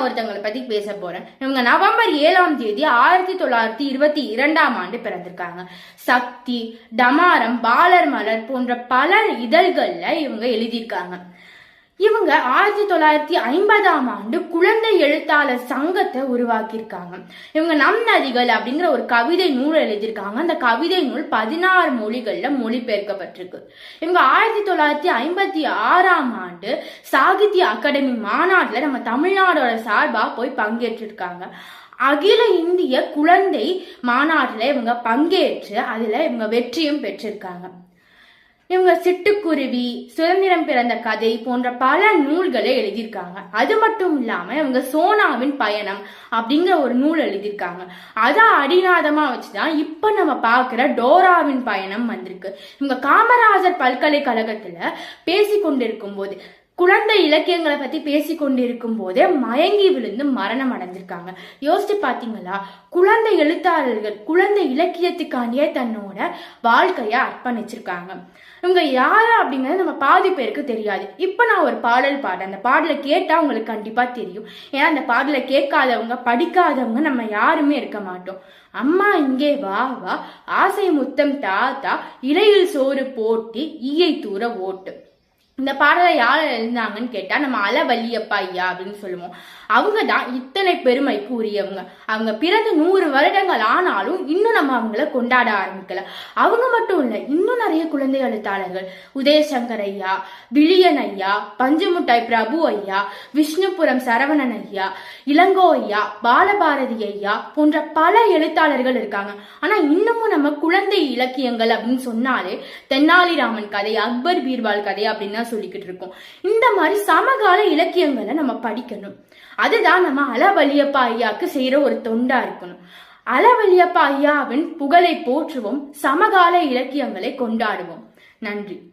நான் ஒருத்தவங்களை பத்தி பேச போறேன். இவங்க நவம்பர் ஏழாம் தேதி ஆயிரத்தி தொள்ளாயிரத்தி இருபத்தி இரண்டாம் ஆண்டு பிறந்திருக்காங்க. சக்தி டமாரம் பாலர் மலர் போன்ற பல இதழ்கள்ல இவங்க எழுதியிருக்காங்க. இவங்க ஆயிரத்தி தொள்ளாயிரத்தி ஐம்பதாம் ஆண்டு குழந்தை எழுத்தாளர் சங்கத்தை உருவாக்கியிருக்காங்க. இவங்க நம் நதிகள் அப்படிங்கிற ஒரு கவிதை நூல் எழுதியிருக்காங்க. அந்த கவிதை நூல் பதினாறு மொழிகளில் மொழிபெயர்க்கப்பட்டிருக்கு. இவங்க ஆயிரத்தி தொள்ளாயிரத்தி ஐம்பத்தி ஆறாம் ஆண்டு சாகித்ய அகாடமி மாநாட்டில் நம்ம தமிழ்நாடோட சார்பாக போய் பங்கேற்றிருக்காங்க. அகில இந்திய குழந்தை மாநாட்டில் இவங்க பங்கேற்று அதில் இவங்க வெற்றியும் பெற்றிருக்காங்க. இவங்க சிட்டுக்குருவி சுதந்திரம் பிறந்த கதை போன்ற பல நூல்களை எழுதியிருக்காங்க. அது மட்டும் இல்லாம இவங்க சோனாவின் பயணம் அப்படிங்கிற ஒரு நூல் எழுதியிருக்காங்க. அதை அடிநாதமா வச்சுதான் இப்ப நம்ம பாக்குற டோராவின் பயணம் வந்திருக்கு. இவங்க காமராஜர் பல்கலைக்கழகத்துல பேசி கொண்டிருக்கும் போது குழந்தை இலக்கியங்களை பத்தி பேசி கொண்டிருக்கும் போதே மயங்கி விழுந்து மரணம் அடைஞ்சிருக்காங்க. யோசிச்சு பாத்தீங்களா? குழந்தை எழுத்தாளர்கள் குழந்தை இலக்கியத்துக்காண்டியே தன்னோட வாழ்க்கைய அர்ப்பணிச்சிருக்காங்க. இவங்க யாரா அப்படிங்கிறது நம்ம பாதி பேருக்கு தெரியாது. இப்போ நான் ஒரு பாடல் பாடுறேன். அந்த பாடலை கேட்டா உங்களுக்கு கண்டிப்பா தெரியும். ஏன்னா அந்த பாடலை கேட்காதவங்க படிக்காதவங்க நம்ம யாருமே இருக்க மாட்டோம். அம்மா இங்கே வா வா. ஆசை முத்தம் தாத்தா இலையில் சோறு போட்டி ஈயை தூர ஓட்டு. இந்த பாடலை யார் எழுந்தாங்கன்னு கேட்டா நம்ம அலவல்லியப்பா ஐயா அப்படின்னு சொல்லுவோம். அவங்க தான் இத்தனை பெருமைக்கு உரியவங்க அவங்க பிறந்து நூறு வருடங்கள் ஆனாலும் இன்னும் நம்ம அவங்கள கொண்டாட ஆரம்பிக்கல. அவங்க மட்டும் இல்லை இன்னும் நிறைய குழந்தை எழுத்தாளர்கள். உதயசங்கர் ஐயா விழியன் ஐயா பஞ்சுமுட்டாய் பிரபு ஐயா விஷ்ணுபுரம் சரவணன் ஐயா இளங்கோ ஐயா பாலபாரதி ஐயா போன்ற பல எழுத்தாளர்கள் இருக்காங்க. ஆனா இன்னமும் நம்ம குழந்தை இலக்கியங்கள் அப்படின்னு சொன்னாலே தென்னாலிராமன் கதை அக்பர் பீர்பால் கதை அப்படின்னு சொல்லிக்கிட்டு இருக்கோம் இந்த மாதிரி சமகால இலக்கியங்களை நம்ம படிக்கணும். அதுதான் நம்ம அலவலியப்பா ஐயாக்கு செய்யற ஒரு தொண்டா இருக்கணும். அலவலியப்பா ஐயாவின் புகழை போற்றுவோம் சமகால இலக்கியங்களை கொண்டாடுவோம். நன்றி.